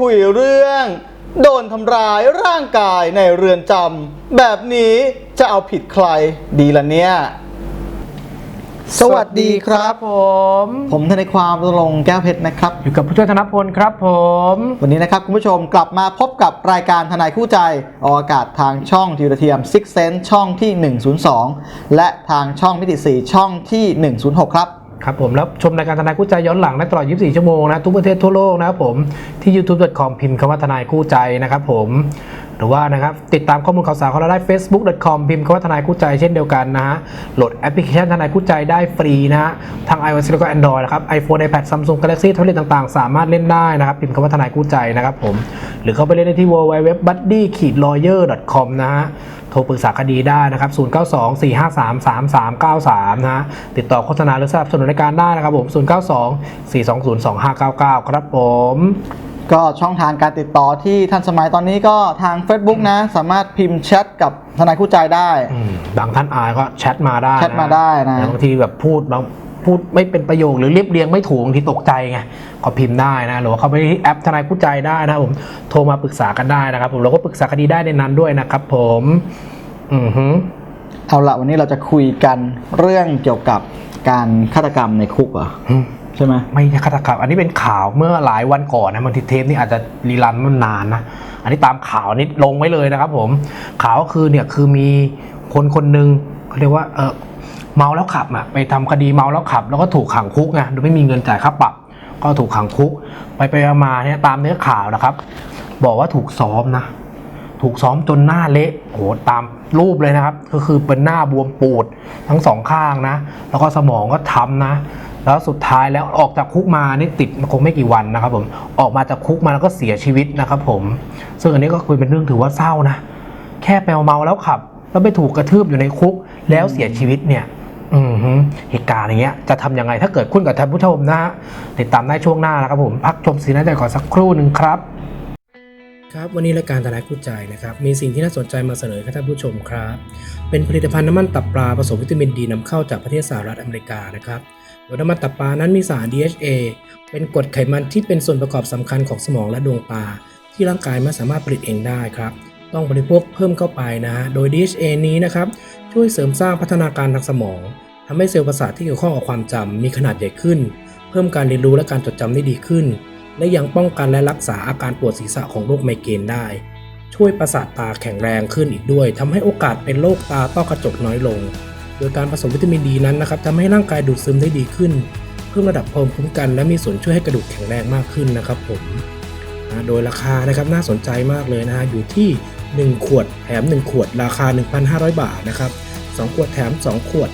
คุยเรื่อง โดนทำร้ายร่างกายในเรือนจำแบบนี้จะเอาผิดใครดีล่ะเนี่ยสวัสดีครับผม ผมทนายความรณรงค์แก้วเพชรนะครับ อยู่กับผู้ช่วยธนพลครับผม วันนี้นะครับคุณผู้ชมกลับมาพบกับรายการทนายคู่ใจ ออกอากาศทางช่องทีวีเทียม Six Sense ช่องที่ 102 และทางช่องมิติ 4 ช่องที่ 106 ครับ ครับผมแล้วชมรายการทนายคู่ใจย้อนหลังได้ตลอด 24 ชั่วโมงนะทุกประเทศทั่วโลกนะครับผมที่ youtube.com พิมพ์คำว่าทนายคู่ใจนะครับผมหรือว่านะครับติดตามข้อมูลข่าวสารของเราได้ facebook.com พิมพ์คำว่าทนายคู่ใจเช่นเดียวกันนะฮะโหลดแอปพลิเคชันทนายคู่ใจได้ฟรีนะฮะทาง iOS แล้วก็ Android นะครับ iPhone iPad Samsung Galaxy ท็บเล็ตต่างๆ สามารถเล่นได้นะครับ พิมพ์คำว่าทนายคู่ใจนะครับผมหรือเข้าไปเล่นได้ที่ www.buddy-lawyer.com นะฮะ โทรปรึกษาคดีได้นะครับ 0924533393นะฮะติดต่อโฆษณาหรือสนับสนุนรายการได้นะครับผม 0924202599 ครับผมก็ช่องทางการติดต่อที่ทันสมัยตอนนี้ก็ทาง Facebook นะ สามารถพิมพ์แชทกับทนายคู่ใจได้อืมบางท่านอายก็แชทมาได้นะแชทมาได้นะแต่บางทีแบบพูดบาง พูดไม่เป็นประโยคหรือเรียบเรียงไม่ถูกบางทีตกใจไงก็พิมพ์ได้นะหรือว่าเข้าไปที่แอปทนายคู่ใจได้นะครับผมโทรมาปรึกษากันได้นะครับ ผมเราก็ปรึกษาคดีได้ในนั้นด้วยนะครับ ผมอือฮึเอาละวันนี้เราจะคุยกันเรื่องเกี่ยวกับการฆาตกรรมในคุกเหรออืมใช่ไหมไม่ใช่ฆาตกรรมอันนี้เป็นข่าวเมื่อหลายวันก่อนนะบางทีเทปนี่อาจจะรีรันมันนานนะอันนี้ตามข่าวนี้ลงไว้เลยนะครับ ผมข่าวก็คือเนี่ยคือมีคนคนหนึ่งเขาเรียกว่าเออ เมาแล้วขับอะไปทำคดีเมาแล้วขับ แล้วก็ถูกขังคุกไงโดยไม่มีเงินจ่ายค่าปรับ ก็ถูกขังคุก ไปไปมาเนี่ยตามเนื้อข่าวนะครับ บอกว่าถูกซ้อมนะถูกซ้อมจนหน้าเละโหตามรูปเลยนะครับ ก็คือเป็นหน้าบวมปูดทั้งสองข้างนะ แล้วก็สมองก็ทำนะ แล้วสุดท้ายแล้วออกจากคุกมานี่ติดคงไม่กี่วันนะครับ ผมออกมาจากคุกมาแล้วก็เสียชีวิตนะครับ ผม ซึ่งอันนี้ก็คุยเป็นเรื่องถือว่าเศร้านะ แค่ไปเมาแล้วขับ แล้วไปถูกกระทืบอยู่ในคุกแล้วเสียชีวิตเนี่ย เหตุการณ์อย่างเงี้ยจะทำยังไงถ้าเกิดขึ้นกับท่านผู้ชมนะฮะติดตามได้ช่วงหน้านะครับผมพักชมซีรีส์ได้ก่อนสักครู่หนึ่งครับ ครับวันนี้รายการทนายคู่ใจนะครับมีสิ่งที่น่าสนใจมาเสนอให้ท่านผู้ชมครับ เป็นผลิตภัณฑ์น้ำมันตับปลาผสมวิตามินดีนำเข้าจากประเทศสหรัฐอเมริกานะครับโดยน้ำมันตับปลานั้นมีสาร DHA เป็นกรดไขมันที่เป็นส่วนประกอบสำคัญของสมองและดวงตาที่ร่างกายไม่สามารถผลิตเองได้ครับ ต้องบริโภคเพิ่มเข้าไปนะฮะโดย DHA นี้นะครับ ช่วยเสริมสร้างพัฒนาการทางสมองทำให้เซลล์ประสาทที่เกี่ยวข้องกับความจำมีขนาดใหญ่ขึ้น เพิ่มการเรียนรู้และการจดจำได้ดีขึ้น และยังป้องกันและรักษาอาการปวดศีรษะของโรคไมเกรนได้ ช่วยประสาทตาแข็งแรงขึ้นอีกด้วยทำให้โอกาสเป็นโรคตาต้อกระจกน้อยลง โดยการผสมวิตามินดีนั้นนะครับทำให้ร่างกายดูดซึมได้ดีขึ้น เพิ่มระดับภูมิคุ้มกัน และมีส่วนช่วยให้กระดูกแข็งแรงมากขึ้นนะครับผมโดยราคานะครับน่าสนใจมากเลยนะฮะอยู่ที่ 1 ขวดแถม 1 ขวด ราคา 1,500 บาทนะครับ2ขวดแถม 2 ขวด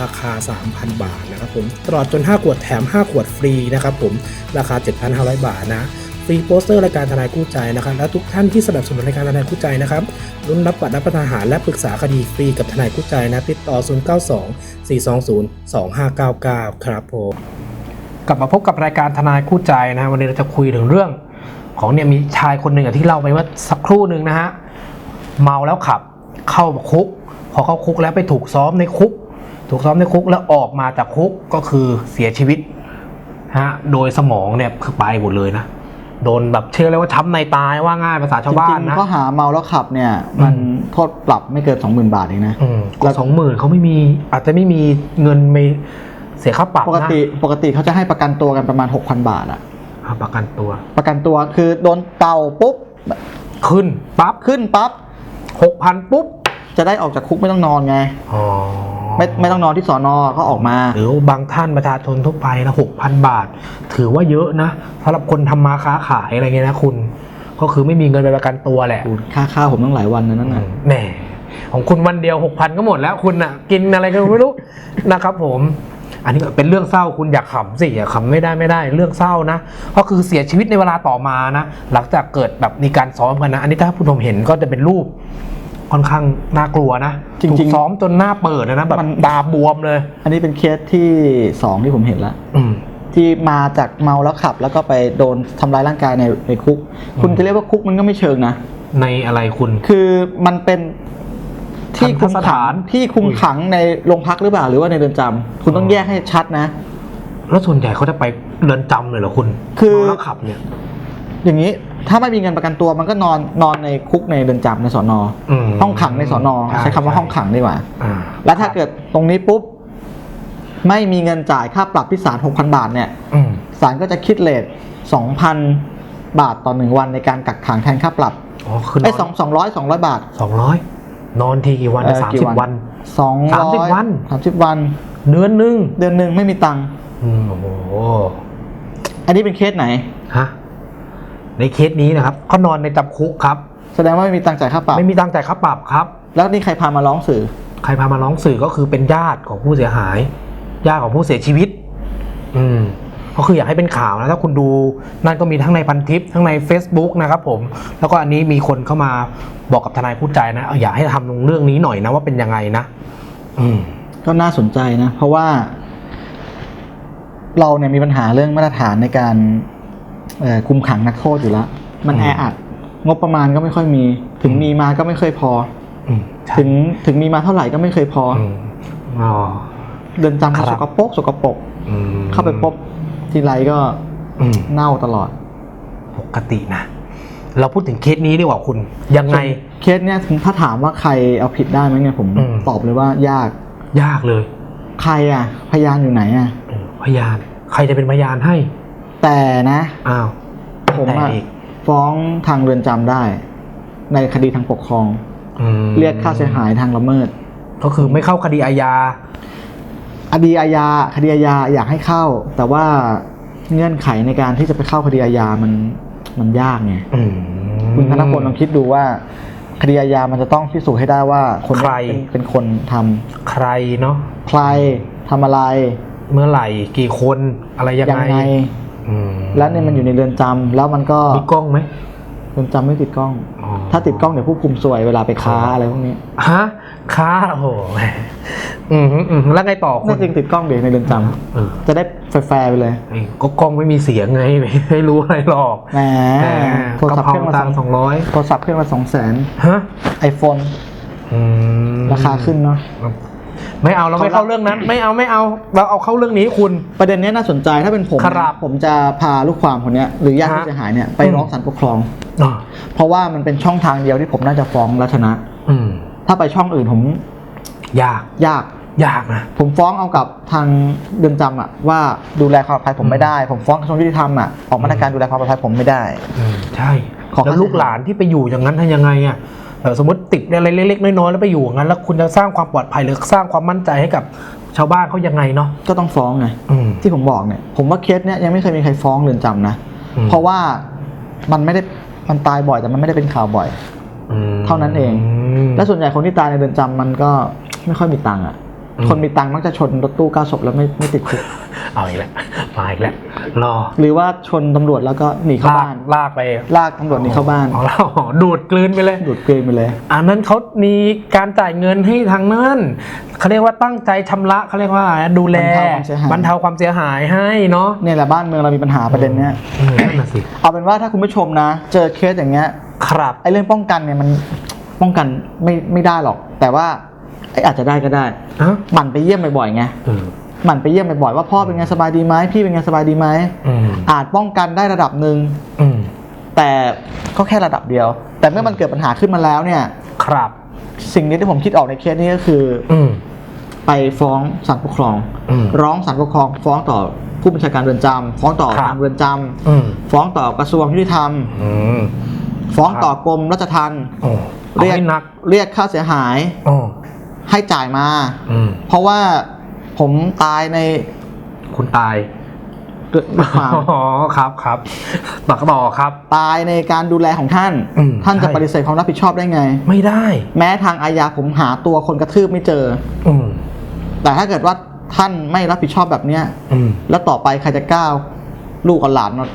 ราคา 3,000 บาทนะครับผมตลอดจน 5 ขวดแถม 5 ขวดฟรีนะครับผมราคา 7,500 บาทนะฟรีโปสเตอร์รายการทนายคู่ใจนะครับและทุกท่านที่สนับสนุนรายการทนายคู่ใจนะครับรุ่นรับบัตรรับประทานอาหารและปรึกษาคดีฟรีกับทนายคู่ใจนะติดต่อ 092 420 2599 ครับผมกลับมาพบกับรายการทนายคู่ใจนะวันนี้เราจะคุยถึงเรื่องของเนี่ยมีชายคนหนึ่งที่เล่าไปว่าสักครู่หนึ่งนะฮะ เมาแล้วขับ เข้าคุก พอเข้าคุกแล้วไปถูกซ้อมในคุก ถูกซ้อมในคุกแล้วออกมาจากคุกก็คือเสียชีวิตฮะโดยสมองเนี่ยคือไปหมดเลยนะโดนแบบเชื่อเลยว่าช้ำในตายว่าง่ายภาษาจชาวบ้ารินงนะๆข้อหาเมาแล้วขับเนี่ย มันอืมโทษปรับไม่เกิน20,000บาทเองนะอืมก็สองหมื่นเขาไม่มีอาจจะไม่มีเงินไม่เสียค่าปรับปกนะติปกติเขาจะให้ประกันตัวกันประมาณ6,000บาทอะอะประกันตัว ประกันตัวคือโดนเตาปุ๊บ ขึ้นปั๊บขึ้นปั๊บ หกพันปุ๊บ จะได้ออกจากคุกไม่ต้องนอนไงอ๋อไม่ไม่ต้องนอนที่สอนอก็ออกมา หรือบางท่านประชาชนทั่วไปนะหกพันบาท ถือว่าเยอะนะสำหรับคนทำมาค้าขายอะไรเงี้ยนะคุณ ก็คือไม่มีเงินไปประกันตัวแหละดูค่าข้าวผมตั้งหลายวันนะนั่นน่ะแหมของคุณวันเดียวหกพันก็หมดแล้วคุณน่ะ กินอะไรก็ไม่รู้นะครับผม อันนี้ก็เป็นเรื่องเศร้าคุณอยากขำสิอย่าขำไม่ได้ไม่ได้เรื่องเศร้านะก็คือเสียชีวิตในเวลาต่อมานะ หลังจากเกิดแบบมีการซ้อมกันนะ อันนี้ถ้าผู้ชมเห็นก็จะเป็นรูปค่อนข้างน่ากลัวนะจริงๆถูกซ้อมจนหน้าเปิดเลยนะแบบมัน ตาบวมเลย อันนี้เป็นเคสที่สองที่ผมเห็นละอืม ที่มาจากเมาแล้วขับ แล้วก็ไปโดนทำร้ายร่างกายในในคุก คุณจะเรียกว่าคุกมันก็ไม่เชิงนะ ในอะไรคุณ คือมันเป็น ที่คุมทันทสขัถางนที่คุมขังในโรงพักหรือเปล่าหรือว่าในเรือนจำคุณต้องแยกให้ชัดนะ แล้วส่วนใหญ่เขาจะไปเรือนจำเลยเหรอคุณคือ เมาแล้วขับเนี่ย อย่างนี้ถ้าไม่มีเงินประกันตัวมันก็นอนนอนในคุกในเรือนจำในสอนอมห้องขังในสอนอช่ใช้คำว่าห้องขังดีกว่า อ่าแล้วถ้าเกิดตรงนี้ปุ๊บ ไม่มีเงินจ่ายค่าปรับที่ศาล6,000บาทเนี่ยอืมศาลก็จะคิดเลท2,000บาทต่อหนึ่งวันในการกักขังแทนค่าปรับอ๋อคือนไอ้อนสองสองร้อยสองร้อยบาท สองร้อย นอนทีกี่วันเอ่อสามกี่สิบวันวันสองสามสิบวัน สามสิบวัน เดือนหนึ่งเดือนหนึ่งไม่มีตังค์อืมโอ้โหอันนี้เป็นเคสไหน ฮะในเคสนี้นะครับเขานอนในจำคุกครับ แสดงว่าไม่มีตังค์จ่ายค่าปรับไม่มีตังค์จ่ายค่าปรับครับ แล้วนี่ใครพามาร้องสื่อ ใครพามาร้องสื่อก็คือเป็นญาติของผู้เสียหาย ญาติของผู้เสียชีวิต อืม ก็คืออยากให้เป็นข่าวนะถ้าคุณดูนั่นก็มีทั้งในพันทิปทั้งใน Facebook นะครับผมแล้วก็อันนี้มีคนเข้ามาบอกกับทนายผู้ใจนะเอออยากให้ทำลงเรื่องนี้หน่อยนะว่าเป็นยังไงนะ อืมก็น่าสนใจนะ เพราะว่า เราเนี่ยมีปัญหาเรื่องมาตรฐานในการเอ่อคุมขังนักโทษอยู่แล้ว มันอืมแออัด งบประมาณก็ไม่ค่อยมี ถึงมีมาก็ไม่เคยพออืมใช่ถึงถึงมีมาเท่าไหร่ก็ไม่เคยพอออืมอ๋อเดินจำครัก็บสกปรกสกปรกอืมเข้าไปพบ ทีไรก็อืมเน่าตลอดปกตินะ เราพูดถึงเคสนี้ดีกว่าคุณ ยังไง เคสเนี่ยถ้าถามว่าใครเอาผิดได้ไหมเนี่ยผมอืม ตอบเลยว่ายาก ยากเลยใครอะ พยานอยู่ไหนอะ เออพยาน ใครจะเป็นพยานให้ แต่นะ อ้าวผมอะแต่อีกฟ้องทางเรือนจำได้ ในคดีทางปกครอง อืมเรียกค่าเสียหายทางละเมิด ก็คือไม่เข้าคดีอาญาค ดีอาญาคดีอาญาอยากให้เข้า แต่ว่าเงื่อนไขในการที่จะไปเข้าคดีอาญามันมันยากไงอืมคุณธนพลลองคิดดูว่า คดีอาญามันจะต้องพิสูจน์ให้ได้ว่าคนใครเป็นเป็นคนทำใครเนาะใครทำอะไร เมื่อไหร่กี่คนอะไรยังยังไงไงอืมแล้วเนี่ยมันอยู่ในเรือนจำแล้วมันก็มีกล้องไหม เรือนจำไม่ติดกล้อง อ๋อ ถ้าติดกล้องเดี๋ยวผู้คุมสวยเวลาไปค้าอะไรพวกนี้ฮะค้าโอ้โหแหมอืมอืมแล้วไงต่อคุน่าณจริงติดกล้องเดี๋ยวในเรือนจำเออจะได้แฟร์ๆไปเลยไอ้ก็กล้องไม่มีเสียงไงไม่ไม่รู้อะไรหรอกแหมแหมโทรศัพท์เครื่องละกะสเพราตัองงสองร้อยโทรศัพท์เครื่องละสองแสนฮะไอโฟนอืมราคาขึ้นเนาะ ไม่เอาเราไม่เข้าเรื่องนั้น ไม่เอาไม่เอาเราเอาเข้าเรื่องนี้คุณ ประเด็นเนี้ยน่าสนใจถ้าเป็นผมครับนะผมจะพาลูกความคนเนี้ยหรือญาติฮะผู้เสียหายเนี่ยไปอืมร้องศาลปกครองอ่าเพราะว่ามันเป็นช่องทางเดียวที่ผมน่าจะฟ้องและชนะอืมถ้าไปช่องอื่นผมยากยากยากนะผมฟ้องเอากับทางเรือนจำอะว่าดูแลความปลอดภัยผมไม่ได้ ผมฟ้องกระทรวงยุติธรรมอะออกมาตรการดูแลความปลอดภัยผมไม่ได้อืมใช่ขอแล้วค่าลูกหลานที่ไปอยู่อย่างนั้นทำยังไงอะเออ สมมติติดอะไรเล็กๆน้อยๆแล้วไปอยู่อย่างนั้นแล้วคุณจะสร้างความปลอดภัยหรือสร้างความมั่นใจให้กับชาวบ้านเขายังไงเนาะก็ต้องฟ้องไงอืม ที่ผมบอกเนี่ย ผมว่าเคสเนี้ยยังไม่เคยมีใครฟ้องเรือนจำนะ อืม เพราะว่ามันไม่ได้มันตายบ่อยแต่มันไม่ได้เป็นข่าวบ่อยอืมเท่านั้นเองมและส่วนใหญ่คนที่ตายในเรือนจำมันก็ไม่ค่อยมีตังค์อะอืม คนมีตังค์มักจะชนรถตู้เก้าศพแล้วไม่ไม่ติดคุกเอาอีกแล้วมาอีกแล้วรอหรือว่าชนตำรวจแล้วก็หนีเข้าลากบ้าน ลากไปลากตำรวจหนีเข้าบ้านเอาแล้วดูดกลืนไปเลย ดูดเกลืนไปเลย อันนั้นเขามีการจ่ายเงินให้ทางนั้นเขาเรียกว่าตั้งใจชำระเขาเรียกว่าอะไรนะดูแลบรรเทาความเสียหายบรรเทาความเสียหายให้เนาะเนี่ยแหละบ้านเมืองเรามีปัญหาประเด็นเนี้ยเออนั่นน่ะสิเอาเป็นว่าถ้าคุณผู้ชมนะ เจอเคสอย่างเงี้ยครับ ไอ้เรื่องป้องกันเนี่ยมันป้องกันไม่ไม่ได้หรอก แต่ว่า ไอ้อาจจะได้ก็ได้ฮะหมั่นไปเยี่ยมบ่อยๆไงเออหมั่นไปเยี่ยมบ่อยๆว่าพ่อเป็นไงสบายดีไหมพี่เป็นไงสบายดีไหมอืม อาจป้องกันได้ระดับหนึ่งอืม แต่ก็แค่ระดับเดียว แต่เมื่อมันเกิดปัญหาขึ้นมาแล้วเนี่ย ครับ สิ่งนี้ที่ผมคิดออกในเคสนี้ก็คือ อืม ไปฟ้องศาลปกครอง อืมร้องศาลปกครอง ฟ้องต่อผู้บัญชาการเรือนจำฟ้องต่อครับ ทางเรือนจำอืมฟ้องต่อกระทรวงยุติธรรม อืม ฟ้องครับ ต่อกรมราชทัณฑ์โอ้เรียกอาให้หนักเรียกค่าเสียหาย โอ้ ให้จ่ายมา อืมเพราะว่าผมตายในคุณตาย เกิดความอ๋อครับครับตักต่อครับ ตายในการดูแลของท่าน อืมท่านจะใช่ ปฏิเสธความรับผิดชอบได้ไง ไม่ได้ แม้ทางอาญาผมหาตัวคนกระทืบไม่เจอ อืมแต่ถ้าเกิดว่าท่านไม่รับผิดชอบแบบเนี้ย อืมแล้วต่อไปใครจะกล้าลูกกับหลานมา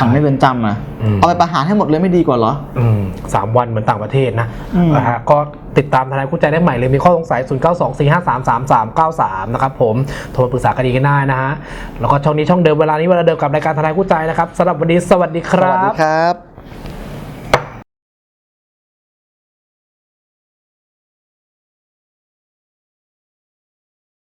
ขังในเรือนจำอะอืมเอาไปประหารให้หมดเลยไม่ดีกว่าเหรออืมสามวันเหมือนต่างประเทศนะอืมนะฮะก็ติดตามทนายคู่ใจได้ใหม่เลยมีข้อสงสัย 0 9 2 4 5 3 3 3 9 3 นะครับผมโทรมาปรึกษาคดีกันได้นะฮะแล้วก็ช่องนี้ช่องเดิมเวลานี้เวลาเดิมกับรายการทนายคู่ใจนะครับสำหรับวันนี้สวัสดีคสรัวัสดีบครับ